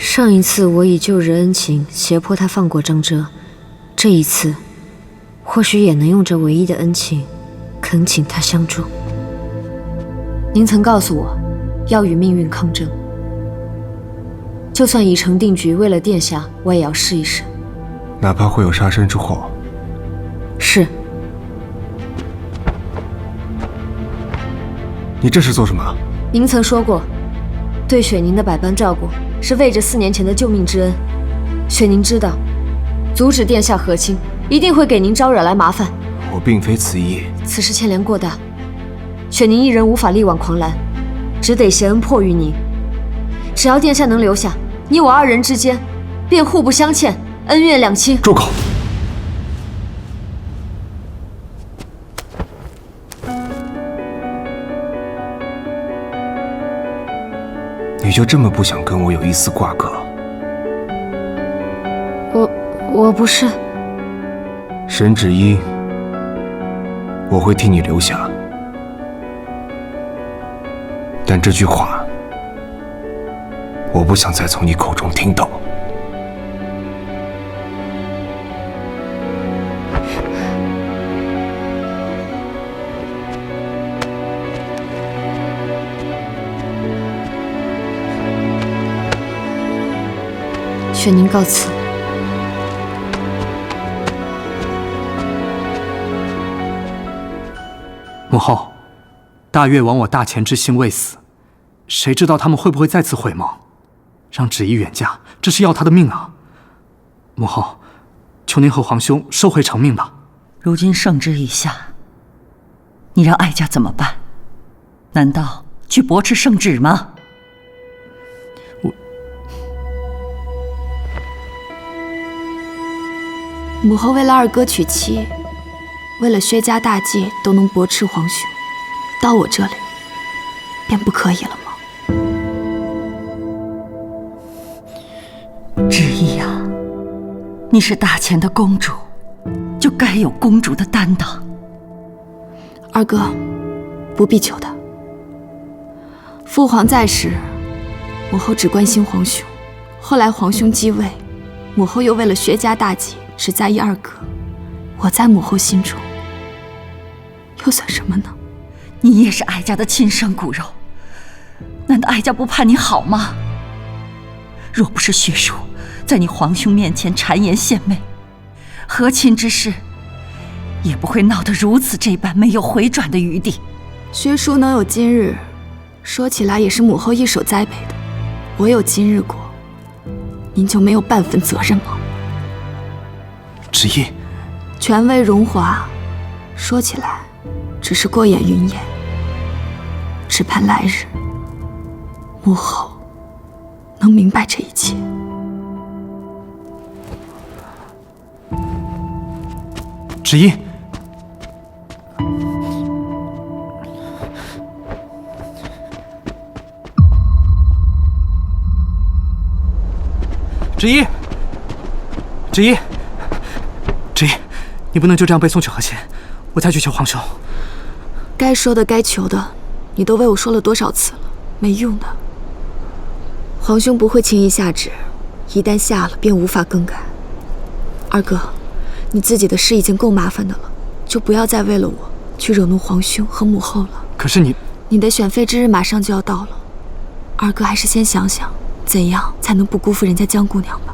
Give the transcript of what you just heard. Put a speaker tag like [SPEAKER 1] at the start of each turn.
[SPEAKER 1] 上一次我以救人恩情胁迫他放过张哲，这一次，或许也能用这唯一的恩情，恳请他相助。您曾告诉我，要与命运抗争，就算已成定局，为了殿下，我也要试一试。
[SPEAKER 2] 哪怕会有杀身之祸。
[SPEAKER 1] 是。
[SPEAKER 2] 你这是做什么？
[SPEAKER 1] 您曾说过，对雪宁的百般照顾是为着四年前的救命之恩。雪宁知道，阻止殿下和亲一定会给您招惹来麻烦。
[SPEAKER 2] 我并非此意。
[SPEAKER 1] 此事牵连过大，雪宁一人无法力挽狂澜，只得挟恩迫于您。只要殿下能留下，你我二人之间便互不相欠，恩怨两清。
[SPEAKER 2] 住口！你就这么不想跟我有一丝瓜葛？
[SPEAKER 1] 我我不是。
[SPEAKER 2] 沈芷依，我会替你留下，但这句话，我不想再从你口中听到。
[SPEAKER 1] 雪宁告辞。
[SPEAKER 3] 母后，大越王我大前之心未死，谁知道他们会不会再次毁盟，让芷怡远嫁，这是要她的命啊！母后，求您和皇兄收回成命吧。
[SPEAKER 4] 如今圣旨已下，你让哀家怎么办？难道去驳斥圣旨吗？
[SPEAKER 5] 母后为了二哥娶妻，为了薛家大计都能驳斥皇兄，到我这里便不可以了吗？
[SPEAKER 4] 芷怡呀，你是大前的公主，就该有公主的担当。
[SPEAKER 5] 二哥，不必求他。父皇在时，母后只关心皇兄；后来皇兄继位，母后又为了薛家大计。只在意二哥，我在母后心中又算什么呢？
[SPEAKER 4] 你也是哀家的亲生骨肉，难道哀家不盼你好吗？若不是薛叔在你皇兄面前谗言献媚，和亲之事也不会闹得如此这般没有回转的余地。
[SPEAKER 5] 薛叔能有今日，说起来也是母后一手栽培的。我有今日过，您就没有半分责任吗？
[SPEAKER 2] 芷怡，
[SPEAKER 5] 权威荣华，说起来只是过眼云烟。只盼来日母后能明白这一切。
[SPEAKER 3] 芷怡，芷怡，芷怡。你不能就这样被送去和亲，我再去求皇兄。
[SPEAKER 5] 该说的、该求的，你都为我说了多少次了，没用的。皇兄不会轻易下旨，一旦下了便无法更改。二哥，你自己的事已经够麻烦的了，就不要再为了我去惹怒皇兄和母后了。
[SPEAKER 3] 可是你，
[SPEAKER 5] 你的选妃之日马上就要到了，二哥还是先想想怎样才能不辜负人家江姑娘吧。